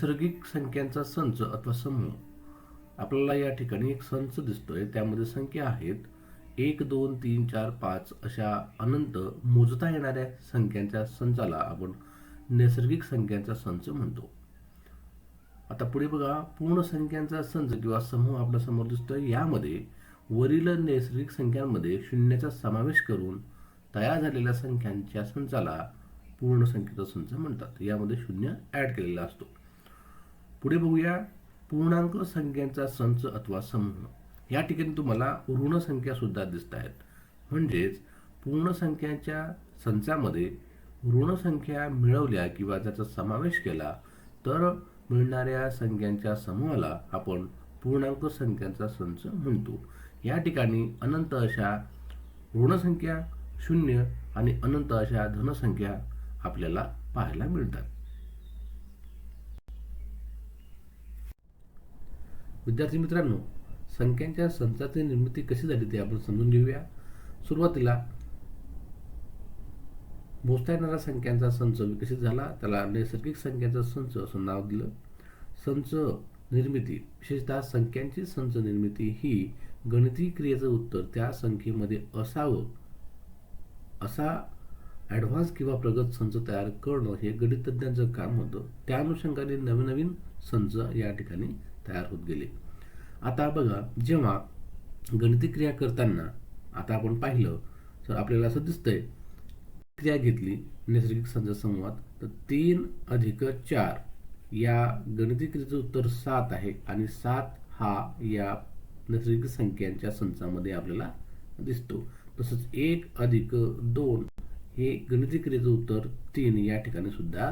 नैसर्गिक संख्यांचा संच अथवा समूह. आपल्याला या ठिकाणी एक संच दिसतोय. त्यामध्ये संख्या आहेत एक दोन तीन चार पाच अशा अनंत मोजता येणाऱ्या संख्यांच्या संचाला आपण नैसर्गिक संख्यांचा संच म्हणतो. आता पुढे बघा पूर्ण संख्यांचा संच किंवा समूह आपल्यासमोर दिसतोय. यामध्ये वरील नैसर्गिक संख्यांमध्ये शून्याचा समावेश करून तयार झालेल्या संख्यांच्या संचाला पूर्ण संख्येचा संच म्हणतात. यामध्ये शून्य ॲड केलेला असतो. पुढे बघूया पूर्णांक संख्यांचा संच अथवा समूह. या ठिकाणी तुम्हाला ऋण संख्यासुद्धा दिसत आहेत. म्हणजेच पूर्ण संख्यांच्या संचामध्ये ऋणसंख्या मिळवल्या किंवा त्याचा समावेश केला तर मिळणाऱ्या संख्यांच्या समूहाला आपण पूर्णांक संख्यांचा संच म्हणतो. या ठिकाणी अनंत अशा ऋणसंख्या शून्य आणि अनंत अशा धनसंख्या आपल्याला पाहायला मिळतात. विद्यार्थी मित्रांनो संख्यांच्या संचाची निर्मिती कशी झाली ते आपण समजून घेऊया. सुरुवातीला मोजता येणाऱ्या संख्यांचा संच विकसित झाला. त्याला नैसर्गिक संख्यांचा संच असं नाव दिलं. संच निर्मिती विशेषतः संख्यांची संच निर्मिती ही गणिती क्रियेचं उत्तर. त्या संख्येमध्ये असावं असा ॲडव्हान्स किंवा प्रगत संच तयार करणं हे गणितज्ञांचं काम होतं. त्या अनुषंगाने नवीन नवीन संच या ठिकाणी तयार होत गेले. आता बघा जेव्हा गणिती क्रिया करताना आता आपण पाहिलं तर आपल्याला असं दिसतंय क्रिया घेतली नैसर्गिक संच समूहात तर तीन अधिक चार या गणिती क्रियेचं उत्तर सात आहे आणि सात हा या नैसर्गिक संख्यांच्या संचामध्ये आपल्याला दिसतो. तसंच एक अधिक दोन हे गणिती क्रियेचं उत्तर तीन या ठिकाणी सुद्धा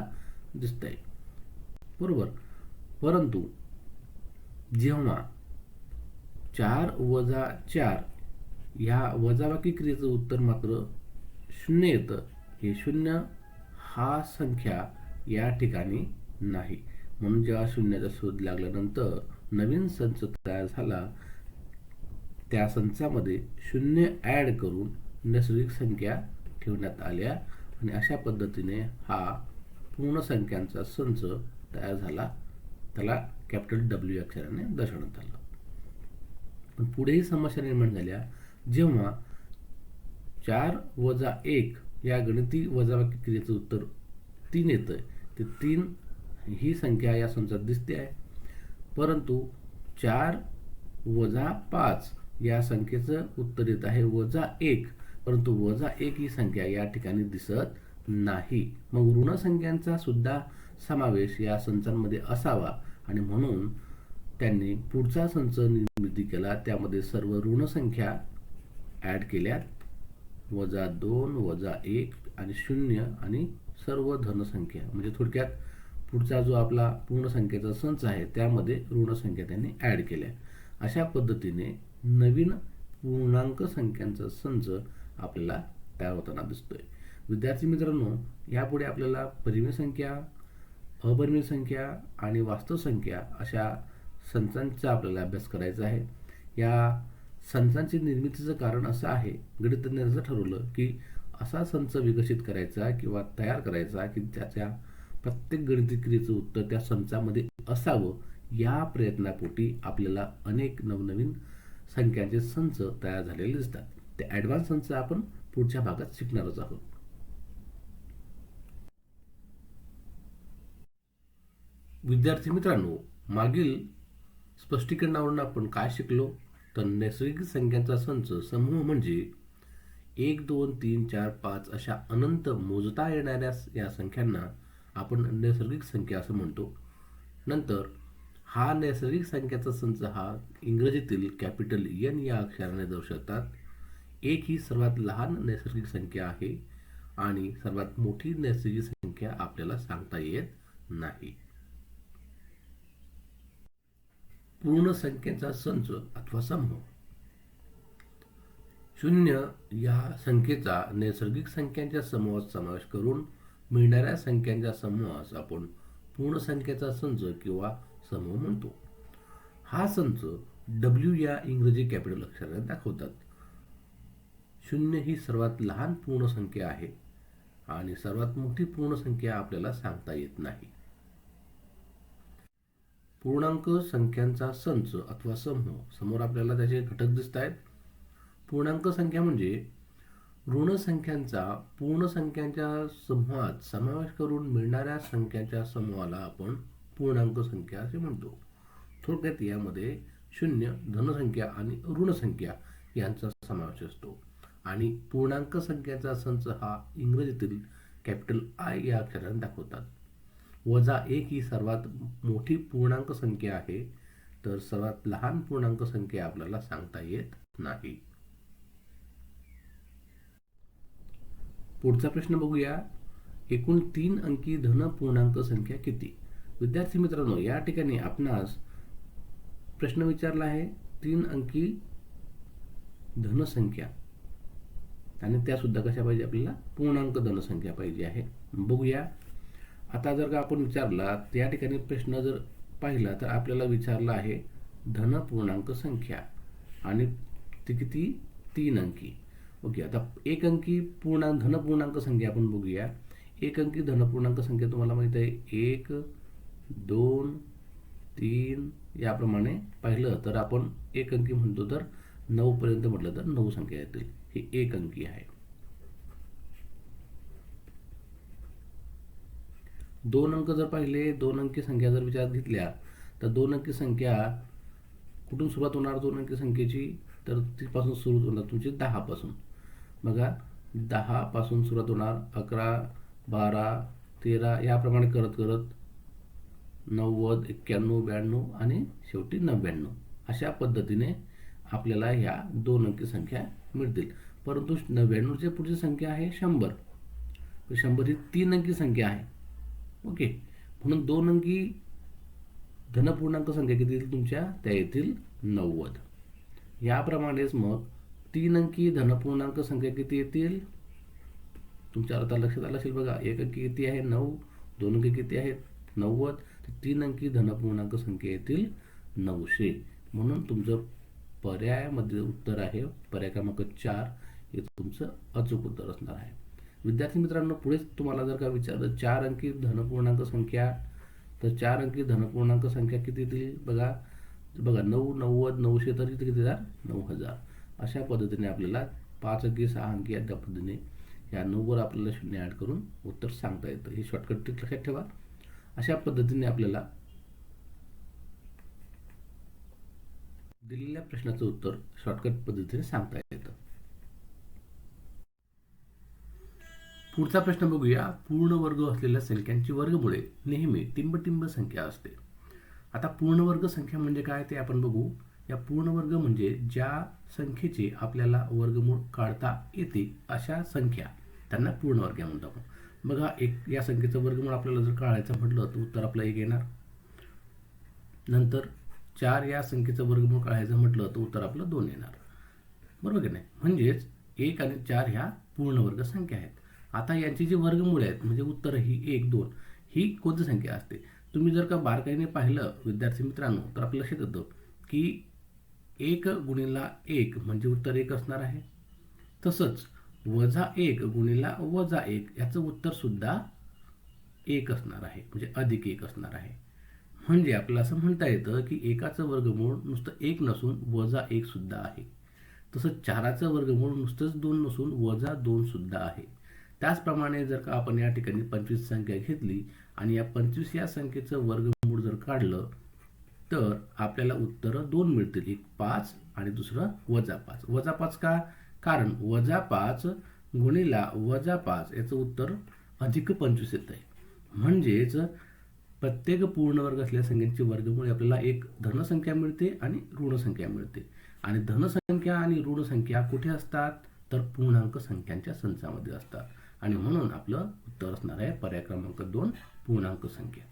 दिसत आहे बरोबर? परंतु जेव्हा चार वजा चार ह्या वजाबाकी क्रियेचं उत्तर मात्र शून्य येतं हे शून्य हा संख्या या ठिकाणी नाही. म्हणून जेव्हा शून्याचा शोध लागल्यानंतर नवीन संच तयार झाला त्या संचामध्ये शून्य ॲड करून नैसर्गिक संख्या ठेवण्यात आल्या आणि अशा पद्धतीने हा पूर्ण संख्यांचा संच तयार झाला. त्याला कॅपिटल डब्ल्यू अक्षराने दर्शवण्यात आलं. पण पुढेही समस्या निर्माण झाल्या. जेव्हा चार वजा एक या गणिती वजाबाकी क्रियेचं उत्तर तीन येतं ते तीन ही संख्या या संचात दिसते आहे. परंतु चार वजा पाच या संख्येचं उत्तर येत आहे वजा एक. परंतु वजा एक ही संख्या या ठिकाणी दिसत नाही. मग ऋण संख्यांचा सुद्धा समावेश या संचांमध्ये असावा. आणि म्हणून त्यांनी पुढचा संच निर्मिती केला. त्यामध्ये सर्व ऋणसंख्या ॲड केल्यात. वजा दोन वजा एक आणि शून्य आणि सर्व धनसंख्या म्हणजे थोडक्यात पुढचा जो आपला पूर्णसंख्येचा संच आहे त्यामध्ये ऋणसंख्या त्यांनी ॲड केल्या. अशा पद्धतीने नवीन पूर्णांक संख्यांचा संच आपल्याला तयार होताना दिसतोय. विद्यार्थी मित्रांनो यापुढे आपल्याला परिमेय संख्या अपरिमेय संख्या आणि वास्तव संख्या अशा संचांचा आपल्याला अभ्यास करायचा आहे. या संचांची निर्मितीचं कारण असं आहे गणितज्ञांनी असं ठरवलं की असा संच विकसित करायचा किंवा तयार करायचा की त्याच्या प्रत्येक गणिती क्रियेचं उत्तर त्या संचामध्ये असावं या प्रयत्नापोटी आपल्याला अनेक नवनवीन संख्यांचे संच तयार झालेले दिसतात. ते ॲडव्हान्स संच आपण पुढच्या भागात शिकणारच आहोत. विद्यार्थी मित्रांनो मागील स्पष्टीकरणावरून आपण काय शिकलो? तर नैसर्गिक संख्यांचा संच समूह म्हणजे एक दोन तीन चार पाच अशा अनंत मोजता येणाऱ्या या संख्यांना आपण नैसर्गिक संख्या असं म्हणतो. नंतर हा नैसर्गिक संख्याचा संच हा इंग्रजीतील कॅपिटल एन या अक्षराने दर्शवतात. एक ही सर्वात लहान नैसर्गिक संख्या आहे आणि सर्वात मोठी नैसर्गिक संख्या आपल्याला सांगता येत नाही. पूर्ण संख्येचा संच अथवा समूह. शून्य या संख्येचा नैसर्गिक संख्यांच्या समूहात समावेश करून मिळणाऱ्या संख्यांच्या समूहास आपण पूर्ण संख्येचा संच किंवा समूह म्हणतो. हा संच डब्ल्यू या इंग्रजी कॅपिटल अक्षराने दाखवतात. शून्य ही सर्वात लहान पूर्ण संख्या आहे आणि सर्वात मोठी पूर्ण संख्या आपल्याला सांगता येत नाही. पूर्णांक संख्यांचा संच अथवा समूह समोर आपल्याला त्याचे घटक दिसत आहेत. पूर्णांक संख्या म्हणजे ऋण संख्यांचा पूर्ण संख्यांच्या समूहात समावेश करून मिळणाऱ्या संख्यांच्या समूहाला आपण पूर्णांक संख्या असे म्हणतो. थोडक्यात यामध्ये शून्य धनसंख्या आणि ऋणसंख्या यांचा समावेश असतो. आणि पूर्णांक संख्यांचा संच हा इंग्रजीतील कॅपिटल आय या अक्षराने दाखवतात. वजा एक ही सर्वात मोठी पूर्णांक संख्या आहे तर सर्वात लहान पूर्णांक संख्या आपल्याला सांगता येत नाही. पुढचा प्रश्न बघूया. एकूण तीन अंकी धन पूर्णांक संख्या किती? विद्यार्थी मित्रांनो या ठिकाणी आपणास प्रश्न विचारला आहे तीन अंकी धनसंख्या आणि त्या सुद्धा कशा पाहिजे आपल्याला? पूर्णांक धनसंख्या पाहिजे आहे. बघूया. आता जर का आपण विचारला त्या ठिकाणी प्रश्न जर पाहिला तर आपल्याला विचारला आहे धन पूर्णांक संख्या आणि ती किती? तीन अंकी. ओके आता एक अंकी पूर्णांक धन पूर्णांक संख्या आपण बघूया. एक अंकी धन पूर्णांक संख्या तुम्हाला माहीत आहे एक दोन तीन याप्रमाणे पाहिलं तर आपण एक अंकी म्हणतो तर नऊपर्यंत म्हटलं तर नऊ संख्या येतील. ही एक अंकी आहे. दोन अंक जर पाहिले दोन अंकी संख्या जर विचारात घेतल्या तर दोन अंकी संख्या कुठून सुरुवात होणार? दोन अंकी संख्येची तर तिथपासून सुरू होणार तुमची दहापासून. बघा दहापासून सुरुवात होणार अकरा बारा तेरा याप्रमाणे करत करत नव्वद एक्क्याण्णव ब्याण्णव आणि शेवटी नव्याण्णव. अशा पद्धतीने आपल्याला ह्या दोन अंकी संख्या मिळतील. परंतु नव्याण्णवच्या पुढची संख्या आहे शंभर. शंभर ही तीन अंकी संख्या आहे. ओके. म्हणून दोन अंकी धनपूर्णांक संख्या किती येतील तुमच्या त्या येतील नव्वद. याप्रमाणेच मग तीन अंकी धनपूर्णांक संख्या किती येतील? तुमच्या आता लक्षात आलं असेल बघा एक अंकी किती आहे? नऊ. दोन अंकी किती आहेत? नव्वद. तर तीन अंकी धनपूर्णांक संख्या येतील नऊशे. म्हणून तुमचं पर्यायामध्ये उत्तर आहे पर्याय क्रमांक चार. हे तुमचं अचूक उत्तर असणार आहे. विद्यार्थी मित्रांनो पुढेच तुम्हाला जर का विचारलं चार अंकी धनपूर्णांक संख्या तर चार अंकी धनपूर्णांक संख्या किती येतील? बघा बघा नऊ नव्वद नऊशे तर किती किती हजार? नऊ हजार. अशा पद्धतीने आपल्याला पाच अंकी सहा अंकी या पद्धतीने या नऊवर आपल्याला शून्य ॲड करून उत्तर सांगता येतं. हे शॉर्टकट ट्रिक लक्षात ठेवा. अशा पद्धतीने आपल्याला दिलेल्या प्रश्नाचं उत्तर शॉर्टकट पद्धतीने सांगता येतं. पुढचा प्रश्न बघूया. पूर्ण वर्ग असलेल्या संख्यांची वर्गमुळे नेहमी टिंबटिंब संख्या असते. आता पूर्णवर्ग संख्या म्हणजे काय ते आपण बघू. या पूर्णवर्ग म्हणजे ज्या संख्येचे आपल्याला वर्गमूळ काढता येते अशा संख्या. त्यांना पूर्णवर्ग म्हणतो आपण. बघा एक या संख्येचं वर्गमूळ आपल्याला जर काढायचं म्हटलं तर उत्तर आपलं एक येणार. नंतर चार या संख्येचं वर्गमूळ काढायचं म्हटलं तर उत्तर आपलं दोन येणार. बरोबर की नाही? म्हणजेच एक आणि चार ह्या पूर्णवर्ग संख्या आहेत. आता यांची जी वर्गमुळे आहेत म्हणजे उत्तर ही एक दोन ही कोणती संख्या असते? तुम्ही जर का बारकाईने पाहिलं विद्यार्थी मित्रांनो तर आपलं लक्षात येतं की एक गुणिला एक म्हणजे उत्तर एक असणार आहे. तसंच वजा एक गुणिला वजा एक याचं उत्तरसुद्धा एक असणार आहे म्हणजे अधिक एक असणार आहे. म्हणजे आपलं असं म्हणता येतं की एकाचं वर्गमूळ नुसतं एक नसून वजा एक सुद्धा आहे. तसंच चाराचं वर्गमूळ नुसतंच दोन नसून वजा दोनसुद्धा आहे. त्याचप्रमाणे जर का आपण या ठिकाणी पंचवीस संख्या घेतली आणि या पंचवीस या संख्येचं वर्गमूळ जर काढलं तर आपल्याला उत्तरं दोन मिळतील. एक पाच आणि दुसरं वजा पाच. वजा पाच का? कारण वजा पाच गुणिला वजा पाच याचं उत्तर अधिक पंचवीस येत आहे म्हणजेच प्रत्येक पूर्णवर्ग असलेल्या संख्यांची वर्गमुळे आपल्याला एक धनसंख्या मिळते आणि ऋणसंख्या मिळते. आणि धनसंख्या आणि ऋणसंख्या कुठे असतात? तर पूर्णांक संख्यांच्या संचामध्ये असतात. आणि म्हणून आपलं उत्तर असणार आहे पर्याय क्रमांक दोन पूर्णांक संख्या.